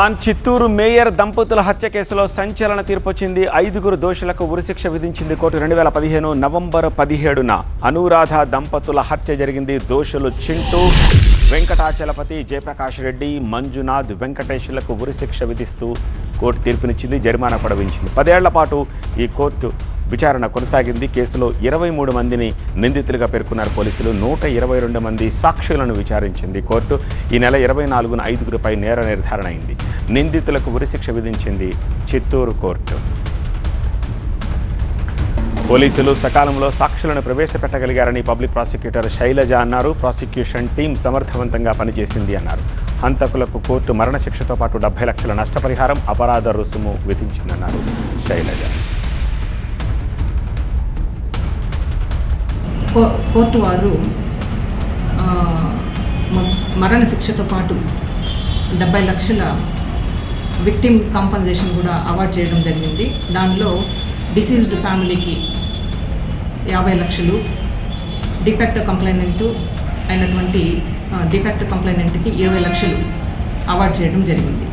On Chittoor mayor దంపతుల హత్య కేసులో సంచలన తీర్పొచ్చింది. ఐదుగురు దోషులకు ఉరిశిక్ష విధించింది కోర్టు రెండు వేల పదిహేను నవంబర్ పదిహేడున. అనురాధ దంపతుల హత్య జరిగింది. దోషులు చింటూ వెంకటాచలపతి జయప్రకాష్ రెడ్డి మంజునాథ్ వెంకటేశ్వర్లకు ఉరిశిక్ష విధిస్తూ కోర్టు తీర్పునిచ్చింది జరిమానా పొడవించింది పదేళ్ళ పాటు ఈ కోర్టు విచారణ కొనసాగింది. కేసులో ఇరవై మూడు మందిని నిందితులుగా పేర్కొన్నారు పోలీసులు. నూట ఇరవై రెండు మంది సాక్షులను విచారించింది కోర్టు. ఈ నెల ఇరవై నాలుగున ఐదుగురిపై నేర నిర్ధారణ అయింది. నిందితులకు ఉరిశిక్ష విధించింది చిత్తూరు కోర్టు. పోలీసులు సకాలంలో సాక్షులను ప్రవేశపెట్టగలిగారని పబ్లిక్ ప్రాసిక్యూటర్ శైలజ అన్నారు. ప్రాసిక్యూషన్ టీం సమర్థవంతంగా పనిచేసింది అన్నారు. హంతకులకు కోర్టు మరణశిక్షతో పాటు డెబ్బై లక్షల నష్టపరిహారం అపరాధ రుసుము విధించిందన్నారు శైలజ. కోర్టు వారు మరణ శిక్షతో పాటు డెబ్బై లక్షల విక్టిమ్ కాంపన్సేషన్ కూడా అవార్డ్ చేయడం జరిగింది. దానిలో డిసీజ్డ్ ఫ్యామిలీకి యాభై లక్షలు డిఫెక్ట్ కంప్లైనెంట్ అయినటువంటి డిఫెక్ట్ కంప్లైనెంట్కి ఇరవై లక్షలు అవార్డ్ చేయడం జరిగింది.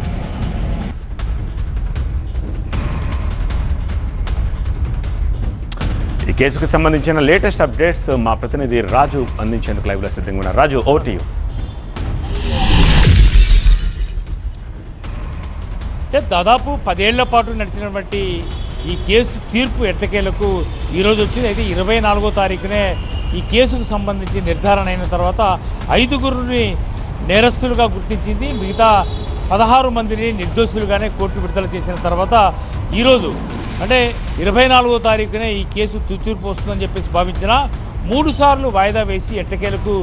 ఈ కేసుకు సంబంధించిన లేటెస్ట్ అప్డేట్స్ మా ప్రతినిధి రాజు అందించేందుకు లైవ్లో సిద్ధంగా ఉన్నారు. రాజు ఓటీ అంటే దాదాపు పదేళ్ళ పాటు నడిచినటువంటి ఈ కేసు తీర్పు ఎట్టకేలకు ఈరోజు వచ్చింది. అయితే ఇరవై నాలుగో తారీఖునే ఈ కేసుకు సంబంధించి నిర్ధారణ అయిన తర్వాత ఐదుగురిని నేరస్తులుగా గుర్తించింది. మిగతా పదహారు మందిని నిర్దోషులుగానే కోర్టు విడుదల చేసిన తర్వాత ఈరోజు అంటే ఇరవై నాలుగో తారీఖునే ఈ కేసు తుత్తూర్పు వస్తుందని చెప్పేసి భావించిన మూడు సార్లు వాయిదా వేసి ఎట్టకేలకు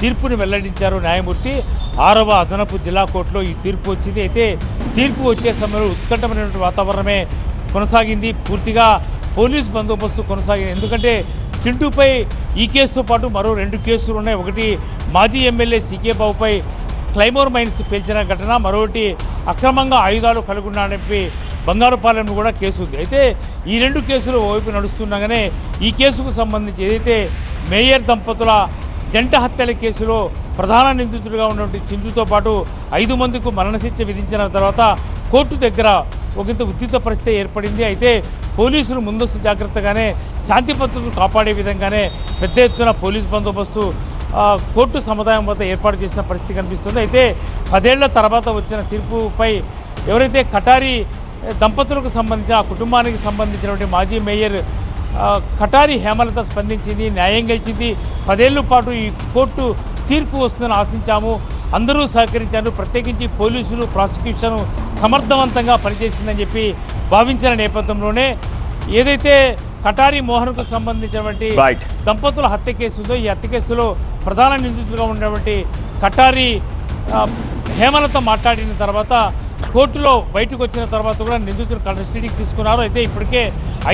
తీర్పుని వెల్లడించారు న్యాయమూర్తి. ఆరవ అదనపు జిల్లా కోర్టులో ఈ తీర్పు వచ్చింది. అయితే తీర్పు వచ్చే సమయంలో ఉత్కంఠమైనటువంటి వాతావరణమే కొనసాగింది. పూర్తిగా పోలీస్ బందోబస్తు కొనసాగింది ఎందుకంటే చింటూపై ఈ కేసుతో పాటు మరో రెండు కేసులు ఉన్నాయి. ఒకటి మాజీ ఎమ్మెల్యే సీకే బాబుపై క్లైమోర్ మైన్స్ పేల్చిన ఘటన మరొకటి అక్రమంగా ఆయుధాలు కలిగి ఉన్నాడని బంగారుపాలెం కూడా కేసు ఉంది. అయితే ఈ రెండు కేసులు ఓవైపు నడుస్తుండగానే ఈ కేసుకు సంబంధించి ఏదైతే మేయర్ దంపతుల జంట హత్యల కేసులో ప్రధాన నిందితుడిగా ఉన్నటువంటి చిందుతో పాటు ఐదు మందికి మరణశిక్ష విధించిన తర్వాత కోర్టు దగ్గర ఒకంత ఉద్రిక్త పరిస్థితి ఏర్పడింది. అయితే పోలీసులు ముందస్తు జాగ్రత్తగానే శాంతి భద్రతలు కాపాడే విధంగానే పెద్ద ఎత్తున పోలీస్ బందోబస్తు కోర్టు సముదాయం వద్ద ఏర్పాటు చేసిన పరిస్థితి కనిపిస్తుంది. అయితే పదేళ్ళ తర్వాత వచ్చిన తీర్పుపై ఎవరైతే కటారి దంపతులకు సంబంధించిన ఆ కుటుంబానికి సంబంధించినటువంటి మాజీ మేయర్ కటారి హేమలత స్పందించింది న్యాయం గెలిచింది. పదేళ్ళ పాటు ఈ కోర్టు తీర్పు వస్తుందని ఆశించాము. అందరూ సహకరించారు. ప్రత్యేకించి పోలీసులు ప్రాసిక్యూషన్ సమర్థవంతంగా పనిచేసిందని చెప్పి భావించిన నేపథ్యంలోనే ఏదైతే కటారి మోహన్కు సంబంధించినటువంటి. దంపతుల హత్య కేసు ఉందో ఈ హత్య కేసులో ప్రధాన నిందితులుగా ఉన్నటువంటి కటారి హేమలతో మాట్లాడిన తర్వాత కోర్టులో బయటకు వచ్చిన తర్వాత కూడా నిందితులు కస్టడీకి తీసుకున్నారు. అయితే ఇప్పటికే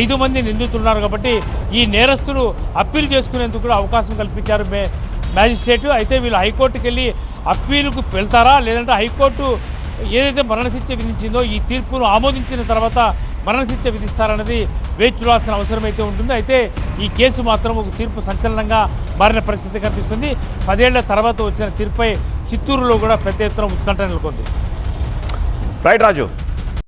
ఐదు మంది నిందితులు ఉన్నారు కాబట్టి ఈ నేరస్తులు అప్పీల్ చేసుకునేందుకు కూడా అవకాశం కల్పించారు మే మ్యాజిస్ట్రేటు. అయితే వీళ్ళు హైకోర్టుకి వెళ్ళి అప్పీలుకు వెళ్తారా? లేదంటే హైకోర్టు ఏదైతే మరణశిక్ష విధించిందో ఈ తీర్పును ఆమోదించిన తర్వాత మరణశిక్ష విధిస్తారన్నది వేచి చూడాల్సిన అవసరం అయితే ఉంటుంది. అయితే ఈ కేసు మాత్రం ఒక తీర్పు సంచలనంగా మారిన పరిస్థితి కనిపిస్తుంది. పదేళ్ళ తర్వాత వచ్చిన తీర్పుపై చిత్తూరులో కూడా పెద్ద ఎత్తున ఉత్కంఠ నెలకొంది. రైట్ రాజు.